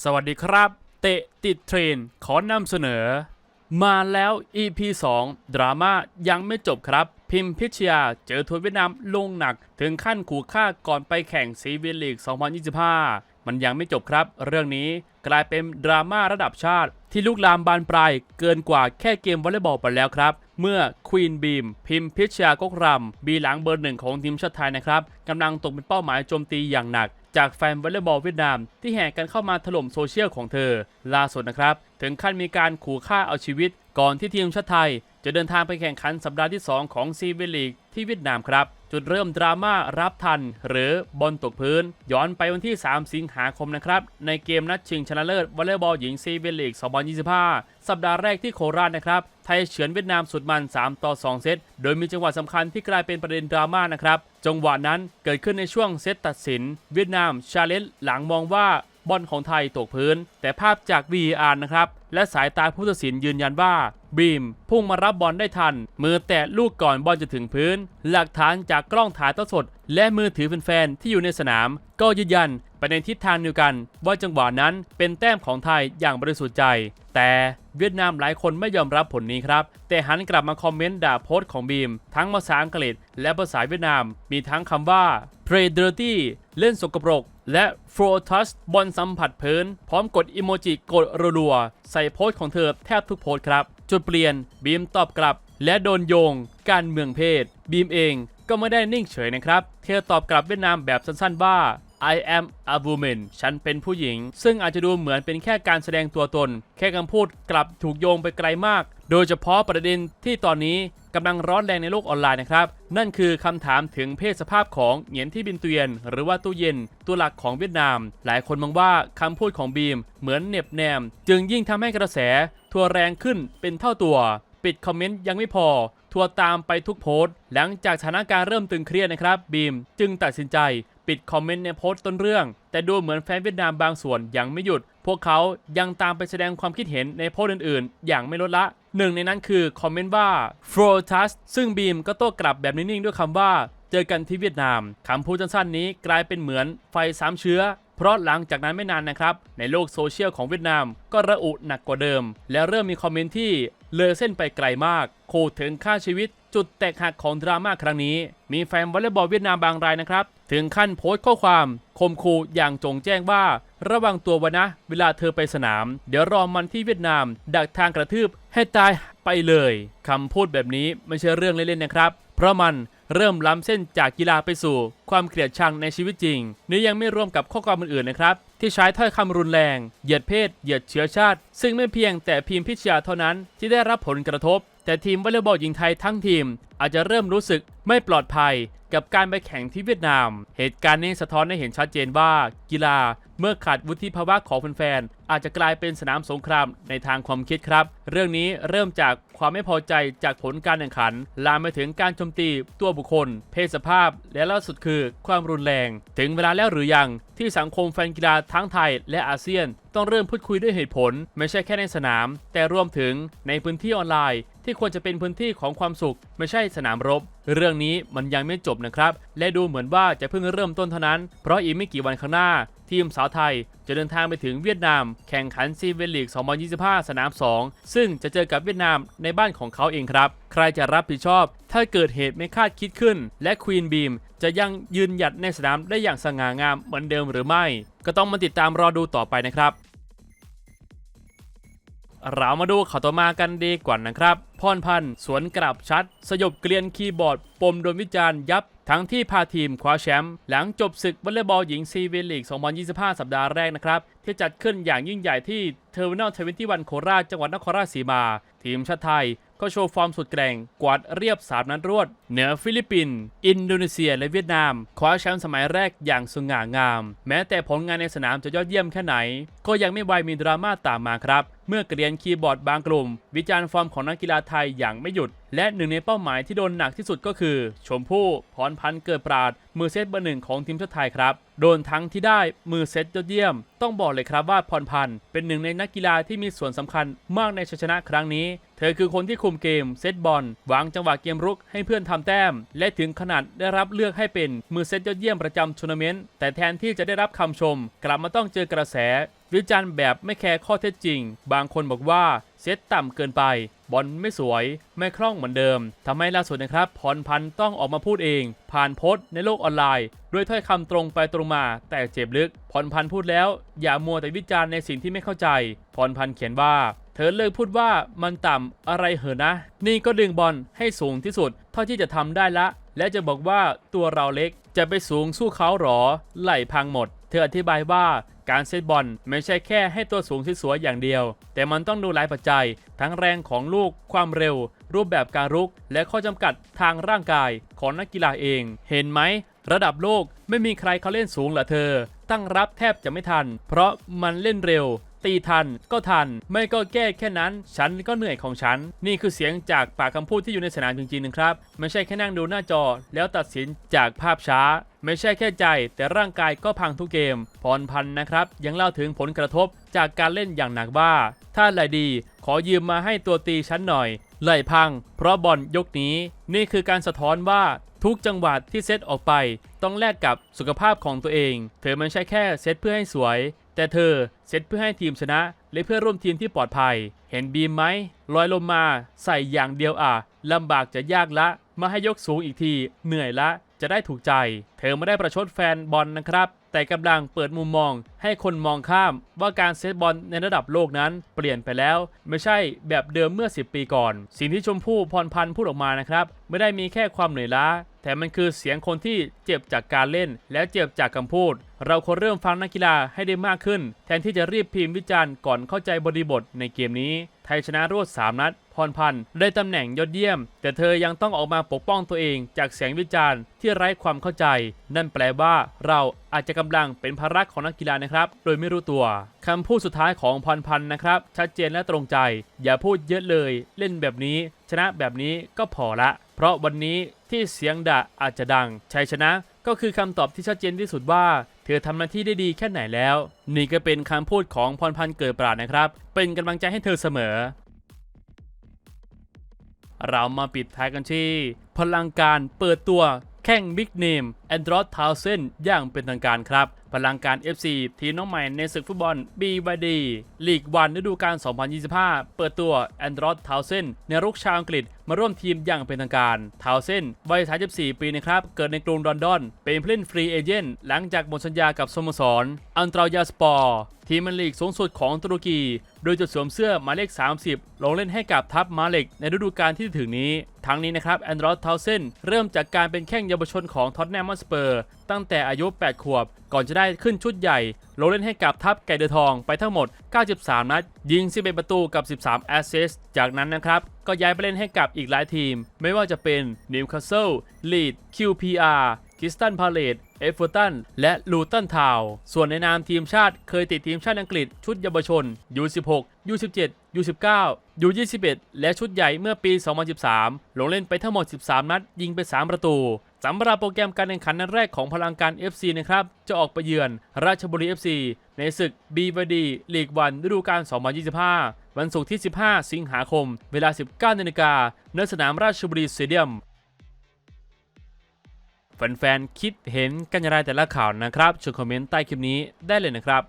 สวัสดีครับ เตะติดเทรน ขอนำเสนอ มาแล้ว EP 2 ดราม่ายังไม่จบครับ พิมพิชยาเจอทัวร์เวียดนามลงหนัก ถึงขั้นขู่ฆ่าก่อนไปแข่งซีเวียนลีก 2025 มันยังไม่จบครับ เรื่องนี้ กลายเป็นดราม่าระดับชาติ ที่ลุกลามบานปลายเกินกว่าแค่เกมวอลเลย์บอลไปแล้วครับ เมื่อควีนบีมพิมพิชยากกรำบีหลังเบอร์หนึ่งของทีมชาติไทยนะครับกำลังตกเป็นเป้าหมายโจมตีอย่างหนักจากแฟนวอลเลย์บอลเวียดนาม ที่แห่กันเข้ามาถล่มโซเชียลของเธอ ล่าสุดนะครับ ถึงขั้นมีการขู่ฆ่าเอาชีวิต ก่อนที่ทีมชาติไทย จะเดินทางไปแข่งขันสัปดาห์ที่ 2 ของซีเวลีกที่เวียดนามครับ จุดเริ่มดราม่ารับทัน หรือบอลตกพื้น ย้อนไปวันที่ 3 สิงหาคมนะครับ ในเกมนัดชิงชนะเลิศวอลเลย์บอลหญิงซีเวลีก2025 สัปดาห์แรกที่โคราชนะครับ ไทยเฉือนเวียดนามสุดมัน 3 ต่อ 2 เซต โดยมีจังหวะสำคัญที่กลายเป็นประเด็นดราม่านะครับ จังหวะนั้นเกิดขึ้นในช่วงเซตตัดสิน เวียดนามชาเลนจ์หลังมองว่าบอลของไทยตกพื้น แต่ภาพจาก VAR นะครับ และสายตาผู้ตัดสินยืนยันว่าบีมพุ่งมารับบอลได้ทัน มือแตะลูกก่อนบอลจะถึงพื้น หลักฐานจากกล้องถ่ายทอดสด และมือถือแฟนๆที่อยู่ในสนาม ก็ยืนยัน ไปในทิศทางเดียวกันว่าจังหวะนั้นเป็นแต้มของไทยอย่างบริสุทธิ์ใจ แต่เวียดนามหลายคนไม่ยอมรับผลนี้ครับ แต่หันกลับมาคอมเมนต์ด่าโพสต์ของบีม ทั้งภาษาอังกฤษ และภาษาเวียดนาม มีทั้งคำว่า play dirty เล่นสกปรก และ floor touch บอลสัมผัสพื้น พร้อมกดอิโมจิกดรัวๆใส่โพสต์ของเธอแทบทุกโพสต์ครับจุดเปลี่ยนบีมตอบกลับ และโดนโยง การเมืองเพศ บีมเองก็ไม่ได้นิ่งเฉยนะครับ เธอตอบกลับเวียดนามแบบสั้นๆว่า I am a woman ฉันเป็นผู้หญิง ซึ่งอาจจะดูเหมือนเป็นแค่การแสดงตัวตน แค่คำพูดกลับถูกโยงไปไกลมาก โดยเฉพาะประเด็นที่ตอนนี้กำลังร้อนแรงในโลกออนไลน์นะครับ นั่นคือคำถามถึงเพศสภาพของเหงียนที่บินเตียน หรือว่าตู้เย็น ตัวหลักของเวียดนาม หลายคนมองว่าคำพูดของบีม เหมือนเหน็บแนม จึงยิ่งทำให้กระแส ทัวแรงขึ้นเป็นเท่าตัว ปิดคอมเมนต์ยังไม่พอ ทัวตามไปทุกโพสต์ หลังจากสถานการณ์เริ่มตึงเครียดนะครับบีม จึงตัดสินใจ ปิดคอมเมนต์ในโพสต์ต้นเรื่อง แต่ดูเหมือนแฟนเวียดนามบางส่วนยังไม่หยุด พวกเขายังตามไปแสดงความคิดเห็นในโพสต์อื่นๆ อย่างไม่ลดละหนึ่งในนั้นคือคอมเมนต์ว่า f r o t u s ซึ่งบีมก็โต้กลับแบบนิ่งๆ ด้วยคำว่า เจอกันที่เวียดนามคำพูดสั้นๆนี้กลายเป็นเหมือนไฟสามเชื้อ เพราะหลังจากนั้นไม่นานนะครับ ในโลกโซเชียลของเวียดนามก็ระอุหนักกว่าเดิม และเริ่มมีคอมเมนต์ที่เลยเส้นไปไกลมากขู่ถึงค่าชีวิต จุดแตกหักของดราม่าครั้งนี้ มีแฟนวอลเลย์บอลเวียดนามบางรายนะครับ ถึงขั้นโพสต์ข้อความคมคูอย่างจงแจ้งว่า ระวังตัวไว้นะ เวลาเธอไปสนาม เดี๋ยวรอมันที่เวียดนาม ดักทางกระทืบให้ตายไปเลยคำพูดแบบนี้ไม่ใช่เรื่องเล่นๆนะครับ เพราะมันเริ่มล้ำเส้นจากกีฬาไปสู่ ความเกลียดชังในชีวิตจริง นี่ยังไม่รวมกับข้อความอื่นๆนะครับ ที่ใช้ถ้อยคำรุนแรง เหยียดเพศ เหยียดเชื้อชาติ ซึ่งไม่เพียงแต่พิมพิชยาเท่านั้นที่ได้รับผลกระทบ แต่ทีมวอลเลย์บอลหญิงไทยทั้งทีมอาจจะเริ่มรู้สึกไม่ปลอดภัยกับการไปแข่งที่เวียดนาม เหตุการณ์นี้สะท้อนให้เห็นชัดเจนว่า กีฬาเมื่อขาดวุฒิภาวะของแฟนๆ อาจจะกลายเป็นสนามสงครามในทางความคิดครับ เรื่องนี้เริ่มจากความไม่พอใจจากผลการแข่งขัน ลามไปถึงการโจมตีตัวบุคคล เพศสภาพ และล่าสุดคือความรุนแรง ถึงเวลาแล้วหรือยังที่สังคมแฟนกีฬาทั้งไทยและอาเซียน ต้องเริ่มพูดคุยด้วยเหตุผล ไม่ใช่แค่ในสนาม แต่รวมถึงในพื้นที่ออนไลน์ ที่ควรจะเป็นพื้นที่ของความสุข ไม่ใช่สนามรบเรื่องนี้มันยังไม่จบนะครับ และดูเหมือนว่าจะเพิ่งเริ่มต้นเท่านั้น เพราะอีกไม่กี่วันข้างหน้า ทีมสาวไทยจะเดินทางไปถึงเวียดนาม แข่งขันซีเวนลีก 2025 สนาม 2 ซึ่งจะเจอกับเวียดนามในบ้านของเขาเองครับ ใครจะรับผิดชอบ ถ้าเกิดเหตุไม่คาดคิดขึ้น และควีนบีมจะยังยืนหยัดในสนามได้อย่างสง่างามเหมือนเดิมหรือไม่ ก็ต้องมาติดตามรอดูต่อไปนะครับ เรามาดูข่าวต่อมากันดีกว่านะครับพรพันธ์สวนกลับชัด สยบเกลียนคีย์บอร์ด ปมโดนวิจารณ์ยับทั้งที่พาทีมคว้าแชมป์หลังจบศึกวอลเลย์บอลหญิงซีเวลีก 2025 สัปดาห์แรกนะครับ ที่จัดขึ้นอย่างยิ่งใหญ่ที่เทอร์มินอล21โคราชจังหวัดนครราชสีมา ทีมชาติไทยก็โชว์ฟอร์มสุดแกร่ง กวาดเรียบ 3 นัดรวด เหนือฟิลิปปินส์อินโดนีเซีย และเวียดนาม คว้าแชมป์สมัยแรกอย่างสง่างาม แม้แต่ผลงานในสนามจะยอดเยี่ยมแค่ไหนก็ยังไม่ไวมีดราม่าตามมาครับ เมื่อเกรียนคีย์บอร์ดบางกลุ่ม วิจารณ์ฟอร์มของนักกีฬาไทยอย่างไม่หยุด และหนึ่งในเป้าหมายที่โดนหนักที่สุดก็คือ ชมพู่พรพันธ์เกิดปราด มือเซตเบอร์หนึ่งของทีมชาติไทยครับ โดนทั้งที่ได้มือเซตยอดเยี่ยม ต้องบอกเลยครับว่าพรพันธ์เป็นหนึ่งในนักกีฬาที่มีส่วนสำคัญมากในชัยชนะครั้งนี้ เธอคือคนที่คุมเกมเซตบอลวางจังหวะเกมรุกให้เพื่อนทำแต้ม และถึงขนาดได้รับเลือกให้เป็นมือเซตยอดเยี่ยมประจำทัวร์นาเมนต์แต่แทนที่จะได้รับคำชม กลับมาต้องเจอกระแส วิจารณ์แบบไม่แคร์ข้อเท็จจริง บางคนบอกว่าเซตต่ำเกินไป บอลไม่สวย ไม่คล่องเหมือนเดิมทำให้ล่าสุดนะครับพรพันธ์ต้องออกมาพูดเอง ผ่านโพสต์ในโลกออนไลน์ ด้วยถ้อยคำตรงไปตรงมา แต่เจ็บลึกพรพันธ์พูดแล้ว อย่ามัวแต่วิจารณ์ในสิ่งที่ไม่เข้าใจพรพันธ์เขียนว่า เธอเลิกพูดว่ามันต่ำอะไรเหอะนะ นี่ก็ดึงบอลให้สูงที่สุด เท่าที่จะทำได้ละ และจะบอกว่าตัวเราเล็กจะไปสูงสู้เขาหรอ ไหลพังหมด เธออธิบายว่าการเซตบอลไม่ใช่แค่ให้ตัวสูงสวยอย่างเดียว แต่มันต้องดูหลายปัจจัย ทั้งแรงของลูก ความเร็ว รูปแบบการรุก และข้อจำกัดทางร่างกายของนักกีฬาเอง เห็นไหม ระดับโลกไม่มีใครเขาเล่นสูงหรอเธอ ตั้งรับแทบจะไม่ทัน เพราะมันเล่นเร็ว ตีทันก็ทัน ไม่ก็แก้แค่นั้น ฉันก็เหนื่อยของฉัน นี่คือเสียงจากปากคำพูดที่อยู่ในสนามจริงๆนะครับไม่ใช่แค่นั่งดูหน้าจอ แล้วตัดสินจากภาพช้า ไม่ใช่แค่ใจ แต่ร่างกายก็พังทุกเกมพรพันนะครับ ยังเล่าถึงผลกระทบจากการเล่นอย่างหนักว่าถ้าไหลดี ขอยืมมาให้ตัวตีฉันหน่อย ไหลพัง เพราะบอลยกนี้ นี่คือการสะท้อนว่าทุกจังหวะที่เซตออกไป ต้องแลกกับสุขภาพของตัวเอง เธอไม่ใช่แค่เซตเพื่อให้สวย แต่เธอเซตเพื่อให้ทีมชนะ และเพื่อร่วมทีมที่ปลอดภัย เห็นบีมไหมลอยลงมาใส่อย่างเดียวอะลำบากจะยากละ มาให้ยกสูงอีกที เหนื่อยละ จะได้ถูกใจ เธอไม่ได้ประชดแฟนบอลนะครับ แต่กำลังเปิดมุมมอง ให้คนมองข้ามว่าการเซตบอลในระดับโลกนั้นเปลี่ยนไปแล้ว ไม่ใช่แบบเดิมเมื่อ 10 ปีก่อน สิ่งที่ชมพู่พรพันธ์พูดออกมานะครับ ไม่ได้มีแค่ความเหนื่อยล้า แต่มันคือเสียงคนที่เจ็บจากการเล่น และเจ็บจากคำพูด เราควรเริ่มฟังนักกีฬาให้ได้มากขึ้น แทนที่จะรีบพิมพ์วิจารณ์ก่อนเข้าใจบริบทในเกมนี้ ไทยชนะรวด 3 นัด พรพันธ์ได้ตำแหน่งยอดเยี่ยม แต่เธอยังต้องออกมาปกป้องตัวเองจากเสียงวิจารณ์ที่ไร้ความเข้าใจ นั่นแปลว่าเราอาจจะกำลังเป็นภาระของนักกีฬานะครับ โดยไม่รู้ตัวคำพูดสุดท้ายของพรพันธ์นะครับ ชัดเจนและตรงใจ อย่าพูดเยอะเลย เล่นแบบนี้ ชนะแบบนี้ก็พอละ เพราะวันนี้ที่เสียงด่าอาจจะดังชัยชนะก็คือคำตอบที่ชัดเจนที่สุดว่า เธอทำหน้าที่ได้ดีแค่ไหนแล้ว นี่ก็เป็นคำพูดของพรพันธ์เกิดปราดนะครับ เป็นกำลังใจให้เธอเสมอ เรามาปิดท้ายกันที่ พลังการเปิดตัวแข่งบิ๊กเนม แอนดรอทาวเซนอย่างเป็นทางการครับ พลังการ FC ทีมน้องใหม่ในศึกฟุตบอล BYD ลีกวันฤดูกาล 2025 เปิดตัวแอนดรอทาวเซนในรุกชาวอังกฤษมาร่วมทีมอย่างเป็นทางการทาวเซนวัย 34 ปีนะครับ เกิดในกรุงลอนดอน เป็นผู้เล่นฟรีเอเจนต์หลังจากหมดสัญญากับสโมสร อันตรายาสปอร์ ทีมมันลีกสูงสุดของตุรกี โดยจะสวมเสื้อหมายเลข 30 ลงเล่นให้กับทัพมาเล็กในฤดูกาลที่ถึงนี้ ทั้งนี้นะครับแอนดรอทาวเซนเริ่มจากการเป็นแข้งเยาวชนของท็อตแนมสเปอร์ตั้งแต่อายุ 8 ขวบ ก่อนจะได้ขึ้นชุดใหญ่ ลงเล่นให้กับทัพไก่เดือทองไปทั้งหมด 93 นัด ยิง 11 ประตูกับ 13 แอสซิสต์ จากนั้นนะครับ ก็ย้ายไปเล่นให้กับอีกหลายทีม ไม่ว่าจะเป็นนิวคาสเซิลลีด QPR คิสตันพาเลตเอฟเวอร์ตัน และลูตันทาว ส่วนในนามทีมชาติเคยติดทีมชาติอังกฤษชุดเยาวชน U16 U17 U19 U21 และชุดใหญ่เมื่อปี 2013 ลงเล่นไปทั้งหมด 13 นัด ยิงไป 3 ประตู สำหรับโปรแกรมการแข่งขันนัดแรกของพลังการ FC นะครับ จะออกไปเยือนราชบุรี FC ในศึก BVD ลีกวันฤดูกาล 2025 วันศุกร์ที่ 15 สิงหาคม เวลา 19นาฬิกาณสนามราชบุรีสเตเดียมแฟนๆคิดเห็นกันอย่างไรแต่ละข่าวนะครับช่วยคอมเมนต์ใต้คลิปนี้ได้เลยนะครับ